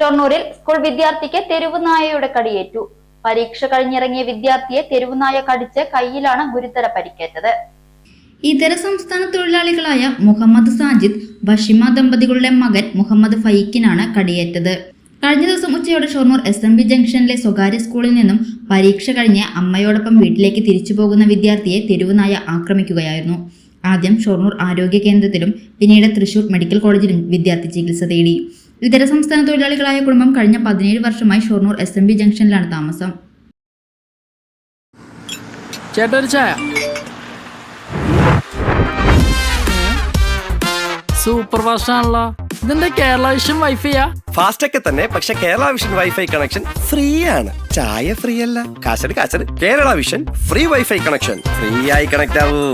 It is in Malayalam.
ഷൊർണൂരിൽ സ്കൂൾ വിദ്യാർത്ഥിക്ക് തെരുവുനായയുടെ കടിയേറ്റു. പരീക്ഷ കഴിഞ്ഞിറങ്ങിയ വിദ്യാർത്ഥിയെ തെരുവുനായ കടിച്ച് കയ്യിലാണ് ഗുരുതര പരിക്കേറ്റത്. ഇതര സംസ്ഥാന തൊഴിലാളികളായ മുഹമ്മദ് സാജിദ് ബഷിമ ദമ്പതികളുടെ മകൻ മുഹമ്മദ് ഫൈക്കിനാണ് കടിയേറ്റത്. കഴിഞ്ഞ ദിവസം ഉച്ചയോടെ ഷൊർണൂർ എസ് എം ബി ജംഗ്ഷനിലെ സ്വകാര്യ സ്കൂളിൽ നിന്നും പരീക്ഷ കഴിഞ്ഞ് അമ്മയോടൊപ്പം വീട്ടിലേക്ക് തിരിച്ചു പോകുന്ന വിദ്യാർത്ഥിയെ തെരുവുനായ ആക്രമിക്കുകയായിരുന്നു. ആദ്യം ഷൊർണൂർ ആരോഗ്യ കേന്ദ്രത്തിലും പിന്നീട് തൃശൂർ മെഡിക്കൽ കോളേജിലും വിദ്യാർത്ഥി ചികിത്സ തേടി. ഇതര സംസ്ഥാന തൊഴിലാളികളായ കുടുംബം കഴിഞ്ഞ പതിനേഴ് വർഷമായി ഷൊർണൂർ എസ് എം ബി ജംഗ്ഷനിലാണ് താമസം. സൂപ്പർ കേരള വിഷൻ വൈഫൈയാ? ഫാസ്റ്റ് ഒക്കെ തന്നെ പക്ഷെ Kerala vision wifi connection free ആണ് ചായ ഫ്രീ അല്ല കാശട് കാശട് Kerala vision free wifi connection. Free ആയി കണക്ട് ആവൂ.